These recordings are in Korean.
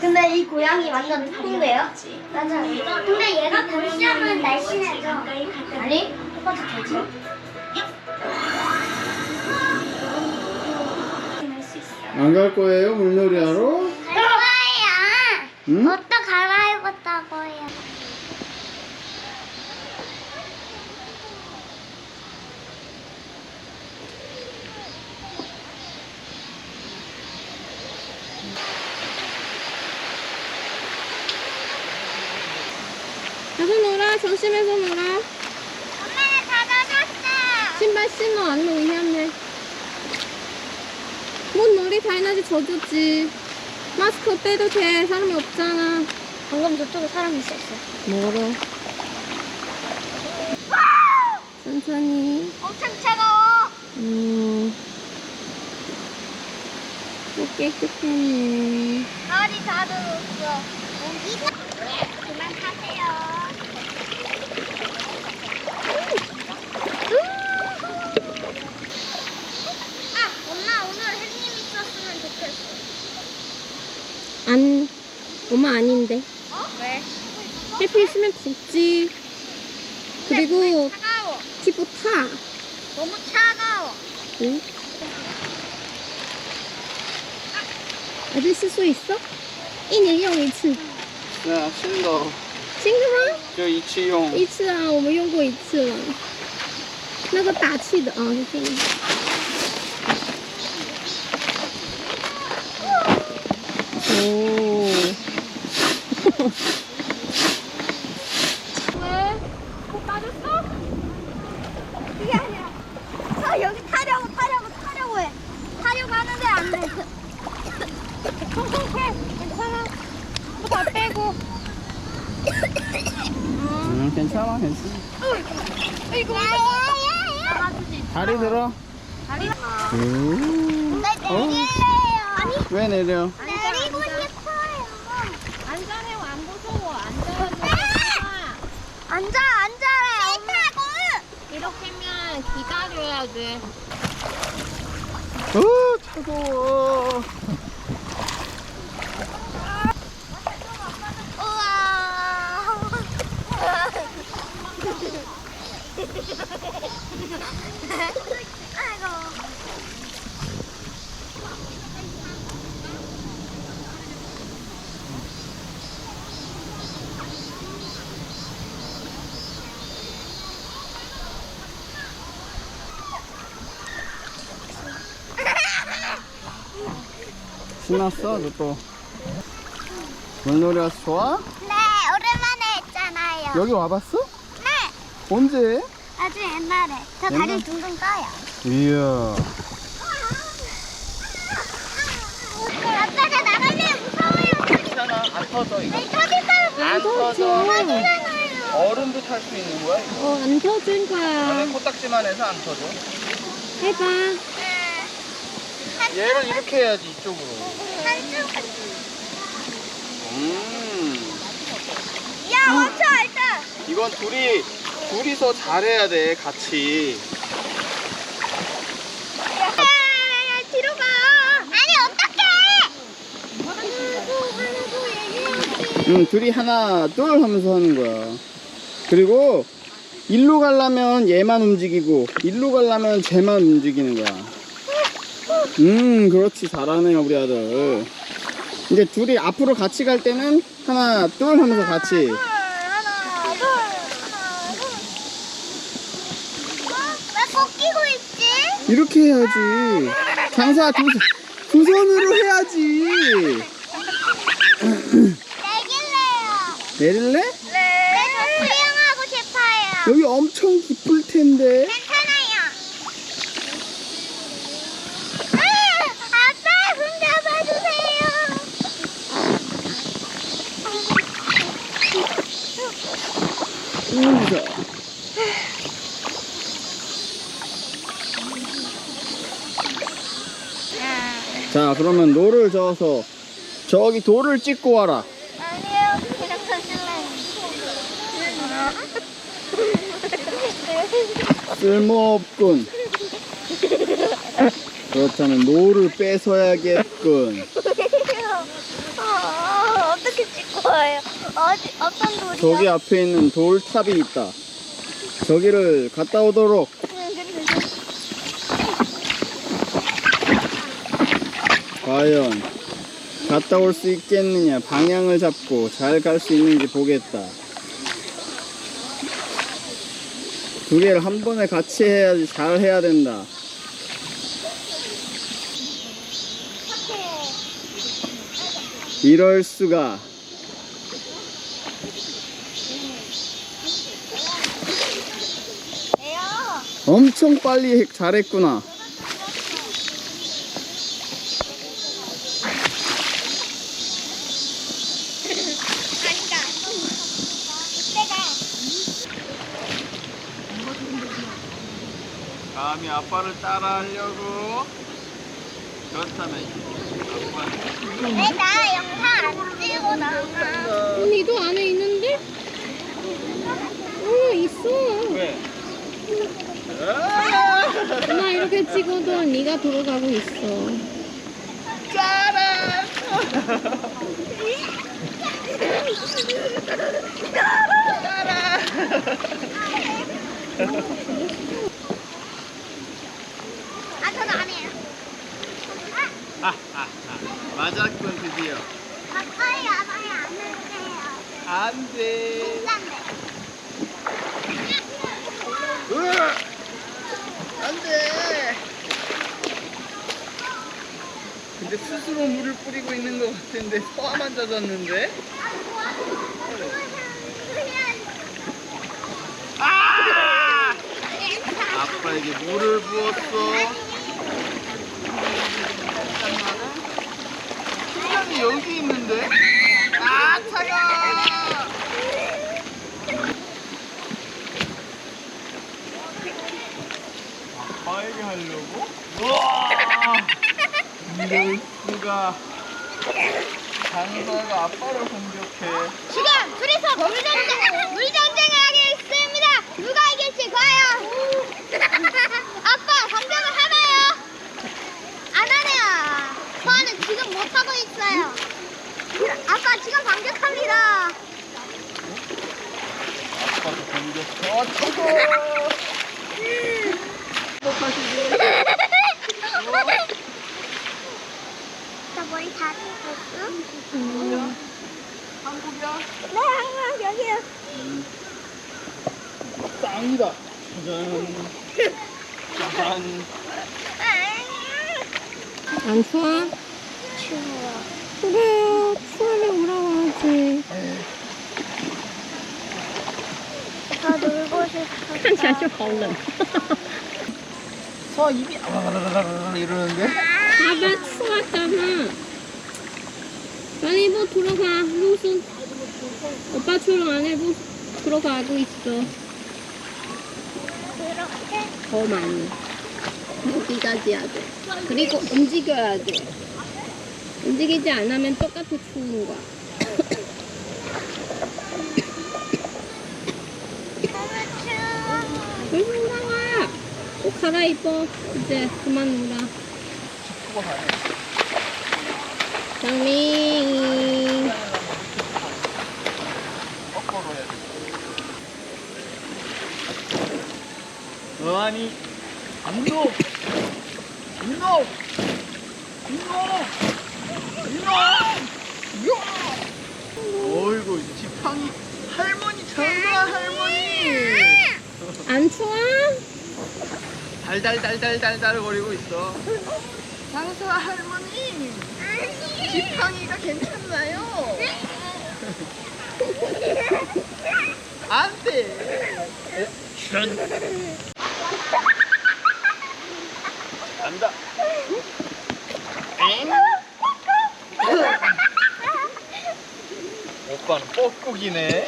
근데 이 고양이 완전 통대요? 맞아. 근데 얘가 변시하면 날씬해져. 아니 똑같이 되지. 안 갈 거예요 물놀이 하러? 갈 거예요. 응? 옷도 갈아입었다고요. 가서 놀아. 조심해서 놀아. 엄마는 닫아줬어. 신발 신어 안 놓으면 위험해. 뭔 놀이 다이나지 젖었지. 마스크 빼도 돼. 사람이 없잖아. 방금 저쪽에 사람이 있었어. 멀어. 천천히. 엄청 차가워. 음. 또 깨끗하네. 이거 그만 타세요. 아, 엄마 오늘 햇님 있었으면 좋겠어. 안, 엄마 아닌데. 어? 왜? 햇빛 있으면 덥지. 그리고 차가워. 피부 타. 너무 차가워. 응? 아직 쓸 수 있어? 一年用一次， 야 신도 新的吗？ 저 이치용 一次啊，我们用过一次了。那个打气的啊，是这个。 오. 그게 아니라 저 여기 타려고 타려고 타려고 해. 타려고 하는데 안 돼. 괜찮아. 다 빼고. 응 괜찮아 괜찮아 이거 야야야야. 다리 들어 음. 나 내릴래요. 아니 왜 내려 내리고 싶어요. 안전해요, 안 무서워, 안전. 앉아 앉아. 싫다고. 이렇게 면 기다려야 돼. 어 차가워 우와. 아이고. 신났어 너 또 물놀이 와서 좋아? 네, 오랜만에 했잖아요. 여기 와봤어? 네, 언제? 아주 옛날에. 저 옛날? 다리 둥둥 떠요. 이야 아빠가 나갈래 무서워요. 괜찮아 안 터져 이거 네, 터질까봐 안 터져 무서워요. 어른도 탈 수 있는 거야 이거 어, 안 터진 거야. 안에 코딱지만 해서 안 터져 해봐. 얘를 이렇게 해야지 이쪽으로. 음 야, 엄청 알다. 이건 둘이 둘이서 잘해야 돼 같이 야, 뒤로 가. 아니, 어떡해. 응 둘이 하나 둘 하면서 하는 거야 그리고 일로 가려면 얘만 움직이고 일로 가려면 쟤만 움직이는 거야 음 그렇지 잘하네요 우리 아들 이제 둘이 앞으로 같이 갈 때는 하나 둘 하면서 같이 하나, 둘, 하나, 둘. 어? 왜 꺾이고 있지? 이렇게 해야지 장사 두, 손- 두 손으로 해야지 내길래요. 내릴래? 네, 저 수영하고 싶어요. 여기 엄청 깊을 텐데 괜찮아요. 아, 아빠, 손 잡아주세요. 음, 무서워. 자 그러면 노를 저어서 저기 돌을 찍고 와라 아니요, 그냥 터질래요. 쓸모없군 그렇다면 노를 뺏어야겠군 어, 뭐예요? 어디 어떤 돌이요? 저기 앞에 있는 돌탑이 있다. 저기를 갔다 오도록. 응, 그래, 그래. 과연 갔다 올 수 있겠느냐 방향을 잡고 잘 갈 수 있는지 보겠다. 두 개를 한 번에 같이 해야지 잘 해야 된다. 이럴 수가? 엄청 빨리 해- 잘했구나 아니다. 이때가 감히 아빠를 따라하려고 그렇다면 아빠는 내가 영상 안 찍고 나가. 언니도 안에 있는데? 어 있어 왜? 나 이렇게 찍어도 네가 돌아가고 있어 아, 저는 안 해요. 맞았군 드디어 아빠야, 아빠야, 안 할게요. 안돼. 짠데. 안돼. 근데 스스로 물을 뿌리고 있는 것 같은데 소화만 젖었는데? 아! 아빠에게 물을 부었어 여기 있는데? 아 차가! 아빠에게 하려고? 우와! 이럴 수가 장사가 아빠를 공격해. 지금 둘이서 물전쟁, 물전쟁을 하겠습니다. 누가 이길지 과연. 아빠, 공격을 하나요? 안 하네요. 저는 지금 못하고 있어요. 아빠, 지금 반격합니다. 아빠도 공격 어 차고 행복하시지 저 머리 응? 음. 한국이야? 네, 한국 여기요. 음. 짱이다. 짠. 짠. 안 추워? 추워. 그래요. 추우면 오라고 하지. 다 놀고 싶어. 자, 좀 얼른. 서 입이 아라라라라 이러는데? 밥을 추웠잖아. 빨리 뭐 들어가. 무슨 오빠처럼 안에 뭐 들어가고 있어. 그렇게? 더 많이. 여기까지 해야 돼. 그리고 움직여야 돼. 움직이지 않으면 똑같이 추운 거야. 얼른 나와. 옷 갈아입어. 이제 그만 놀아 장미 거꾸로 돼 아니 안놈 이놈 이놈 이놈 어이구 지팡이 할머니 장사 할머니 안 추워? 달달달달달달 거리고 있어 장사 할머니 지팡이가 괜찮나요? 안돼 간다 엥? 오빠는 뻐꾸기네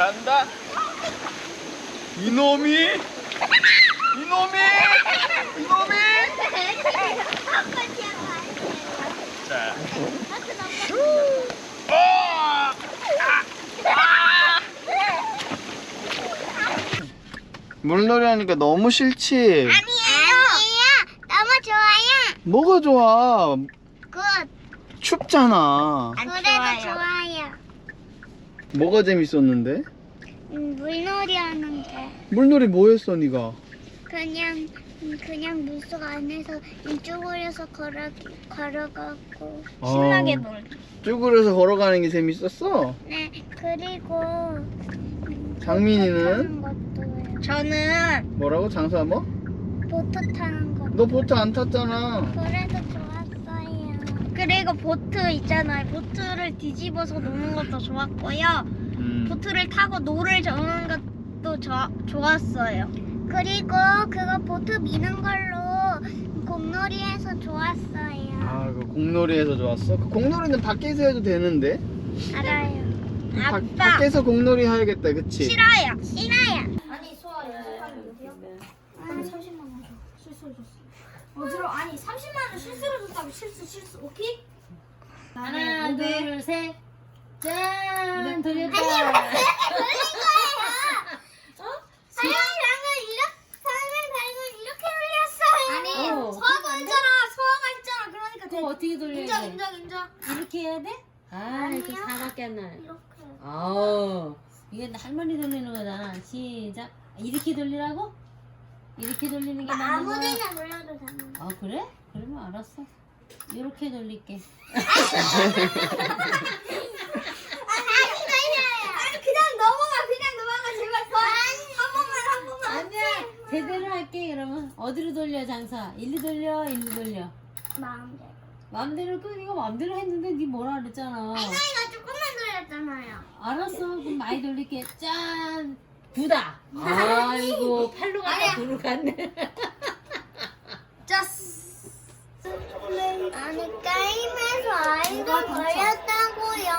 간다 이놈이 이놈이 이놈이 자 어! 물놀이 하니까 너무 싫지? 아니에요. 아니에요. 너무 좋아요. 뭐가 좋아? 굿. 춥잖아. 안 그래도 좋아요. 좋아요. 뭐가 재밌었는데? 음, 물놀이 하는데 물놀이 뭐 했어, 네가? 그냥 음, 그냥 물속 안에서 이쪽으로서 걸어 걸어가고 신나게 놀. 쭈그려서 걸어가는 게 재밌었어? 네 그리고 음, 장민이는? 보트 타는 것도 해요. 저는 뭐라고? 장사 뭐? 보트 타는 거. 너 보트 안 탔잖아. 그래도. 그리고 보트 있잖아요. 보트를 뒤집어서 노는 것도 좋았고요. 음. 보트를 타고 노를 저는 것도 저, 좋았어요. 그리고 그거 보트 미는 걸로 공놀이해서 좋았어요. 아, 그 공놀이에서 좋았어? 그 공놀이는 밖에서 해도 되는데? 알아요. 바, 아빠 밖에서 공놀이 해야겠다, 그치? 싫어요. 싫어요. 아니 수아 연습하는 아니 30만 원 줘. 실수로 줬 어. 어지러 아니 30만 원 실수로 줬다고 실수 실수 오케이? 하나, 둘, 셋. 짠! 돌렸다. 사연 방금 이렇게 사연 방금 이렇게 올렸어요. 아니 어. 소아가 했잖아. 소아가 했잖아. 그러니까 그럼 어떻게 돌려야 인정 돼? 인정 인정. 이렇게 해야 돼? 아, 이렇게 사밖에 안 나네. 이렇게. 아우, 이건 할머니 돌리는 거잖아. 시작. 이렇게 돌리라고? 이렇게 돌리는 게 맞는 거야? 아무데나 몰라도 되는. 아, 그래? 그러면 알았어. 이렇게 돌릴게. 아니 그냥 넘어가 그냥 넘어가 제발 한 번만 한 번만 아니야. 제대로 할게, 그러면. 어디로 돌려, 장사? 일로 돌려, 일로 돌려. 마음대로 마음대로, 그, 이거 마음대로 했는데 니 뭐라 그랬잖아. 내가 조금만 돌렸잖아요 알았어. 그럼 많이 돌릴게. 짠! 부다! 아이고, 팔로 갔다 도로 갔네. 아니 게임에서 아이돌 걸렸다고요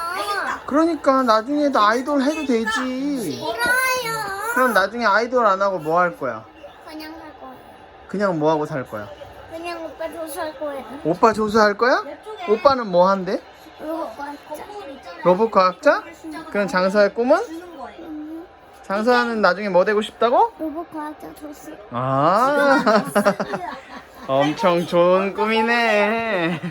그러니까 나중에도 아이돌 해도 되지. 싫어요 그럼 나중에 아이돌 안 하고 뭐 할 거야? 그냥 할 거예요 그냥 뭐 하고 살 거야? 그냥 오빠 조수할 거예요 오빠 조수할 거야? 오빠는 뭐 한대? 로봇 과자 로봇 과학자? 그럼 장사의 꿈은? 음, 장사는 나중에 뭐 되고 싶다고? 로봇 과자 조수 아, 엄청 좋은 꿈이네.